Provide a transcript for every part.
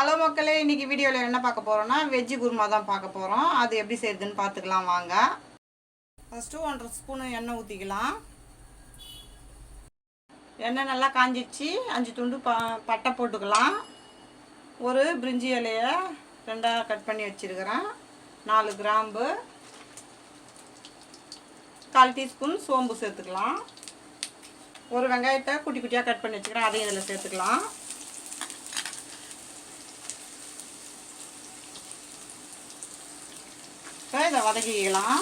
Hello மக்களே இன்னைக்கு வீடியோவில் என்ன பார்க்க போகிறோன்னா வெஜ்ஜு குருமா தான் பார்க்க போகிறோம் அது எப்படி செய்யுதுன்னு பார்த்துக்கலாம் வாங்க. ஃபஸ்ட்டு ஒன்றரை ஸ்பூனு எண்ணெய் ஊற்றிக்கலாம் எண்ணெய் நல்லா காஞ்சிச்சு. அஞ்சு துண்டு ப பட்டை போட்டுக்கலாம். ஒரு பிரிஞ்சி இலையை ரெண்டாக கட் பண்ணி வச்சுருக்கிறேன். நாலு கிராம்பு. கால் டீஸ்பூன் சோம்பு சேர்த்துக்கலாம். ஒரு வெங்காயத்தை குட்டி குட்டியாக கட் பண்ணி வச்சுக்கிறேன். அதையும் இதில் சேர்த்துக்கலாம். இப்போ இதை வதக்கிக்கலாம்.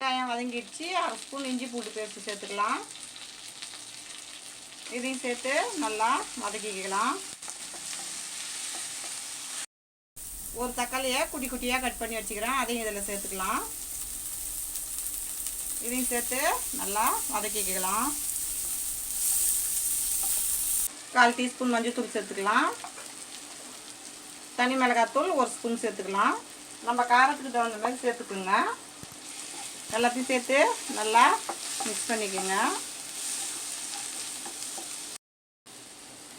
வெங்காயம் வதங்கிடுச்சு. அரை ஸ்பூன் இஞ்சி பூண்டு பேஸ்ட்டு சேர்த்துக்கலாம். இதையும் சேர்த்து நல்லா வதக்கிக்கலாம். ஒரு தக்காளியை குட்டி குட்டியாக கட் பண்ணி வச்சுக்கிறேன். அதையும் இதில் சேர்த்துக்கலாம். இதையும் சேர்த்து நல்லா வதக்கிக்கலாம். கால் டீஸ்பூன் மஞ்சள்தூள் சேர்த்துக்கலாம். தனி மிளகாத்தூள் ஒரு ஸ்பூன் சேர்த்துக்கலாம். நம்ம காரத்துக்கு தகுந்த மாதிரி சேர்த்துக்குங்க. எல்லாத்தையும் சேர்த்து நல்லா மிக்ஸ் பண்ணிக்கோங்க.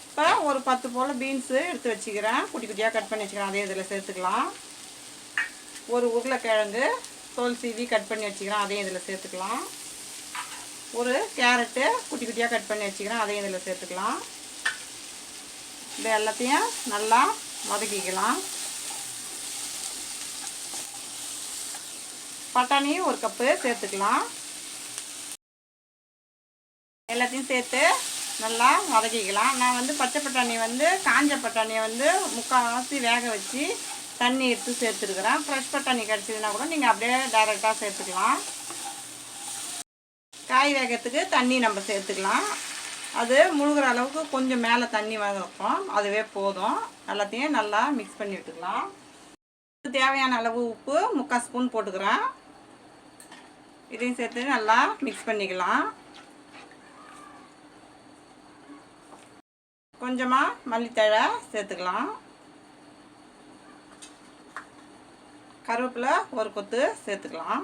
இப்போ ஒரு பத்து போல் பீன்ஸு எடுத்து வச்சுக்கிறேன். குட்டி குட்டியாக கட் பண்ணி வச்சுக்கிறேன். அதே இதில் சேர்த்துக்கலாம். ஒரு உருளைக்கிழங்கு தோல் சீவி கட் பண்ணி வச்சுக்கிறேன். அதையும் இதில் சேர்த்துக்கலாம். ஒரு கேரட்டு குட்டி குட்டியாக கட் பண்ணி வச்சுக்கிறேன். அதையும் இதில் சேர்த்துக்கலாம். இது எல்லாத்தையும் நல்லா வதக்கிக்கலாம். பட்டாணியும் ஒரு கப்பு சேர்த்துக்கலாம். எல்லாத்தையும் சேர்த்து நல்லா வதக்கிக்கலாம். நான் வந்து பச்சை பட்டாணி வந்து காஞ்ச பட்டாணியை வந்து முக்கால்வாசி வேக வச்சு தண்ணி எடுத்து சேர்த்துருக்குறேன். ஃப்ரெஷ் பட்டாணி கிடச்சிதுன்னா கூட நீங்கள் அப்படியே டைரெக்டாக சேர்த்துக்கலாம். காய் வேகத்துக்கு தண்ணி நம்ம சேர்த்துக்கலாம். அது முழுகிற அளவுக்கு கொஞ்சம் மேலே தண்ணி வைப்போம் அதுவே போதும். எல்லாத்தையும் நல்லா மிக்ஸ் பண்ணி விட்டுக்கலாம். தேவையான அளவு உப்பு முக்கால் ஸ்பூன் போட்டுக்கிறேன். இதையும் சேர்த்து நல்லா மிக்ஸ் பண்ணிக்கலாம். கொஞ்சமாக மல்லித்தழை சேர்த்துக்கலாம். கருவேப்பிலை ஒரு கொத்து சேர்த்துக்கலாம்.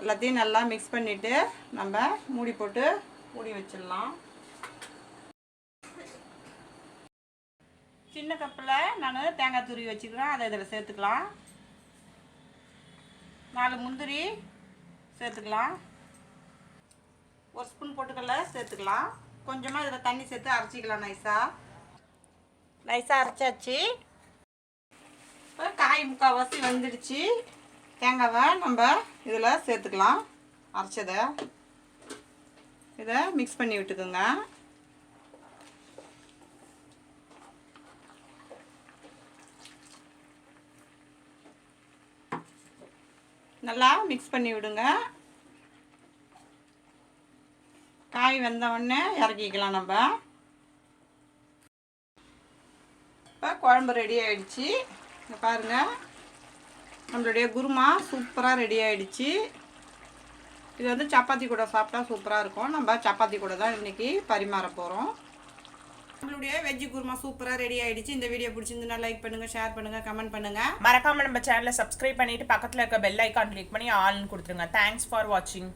எல்லாத்தையும் நல்லா மிக்ஸ் பண்ணிவிட்டு நம்ம மூடி போட்டு மூடி வச்சிடலாம். சின்ன கப்பில் நான் தேங்காய் துருவி வச்சுக்கிறேன். அதை இதில் சேர்த்துக்கலாம். நாலு முந்திரி சேர்த்துக்கலாம். ஒரு ஸ்பூன் பொட்டுக்கடலை சேர்த்துக்கலாம். கொஞ்சமாக இதில் தண்ணி சேர்த்து அரைச்சிக்கலாம் நைஸாக நைஸாக அரைச்சாச்சு. இப்போ காய் முக்கால்வாசி வந்துடுச்சு. தேங்காவை நம்ம இதில் சேர்த்துக்கலாம். அரைச்சதை. இதை மிக்ஸ் பண்ணி விட்டுக்குங்க. நல்லா மிக்ஸ் பண்ணி விடுங்க. காய் வெந்தவுடனே இறக்கிக்கலாம் நம்ம. இப்போ குழம்பு ரெடி ஆகிடுச்சி இங்கே பாருங்க. நம்மளுடைய குருமா சூப்பராக ரெடி ஆகிடுச்சு இது வந்து சப்பாத்தி கூட சாப்பிட்டா சூப்பராக இருக்கும். நம்ம சப்பாத்தி கூட தான் இன்றைக்கி பரிமாற போகிறோம் நம்மளுடைய வெஜ்ஜு குருமா சூப்பராக ரெடி ஆயிடுச்சு. இந்த வீடியோ பிடிச்சிருந்துன்னா லைக் பண்ணுங்கள் ஷேர் பண்ணுங்கள் கமெண்ட் பண்ணுங்கள் மறக்காம நம்ம சேனலை சப்ஸ்கிரைப் பண்ணிட்டு பக்கத்தில் இருக்க பெல் ஐக்கான் கிளிக் பண்ணி ஆல்னு கொடுத்துருங்க. தேங்க்ஸ் ஃபார் வாட்சிங்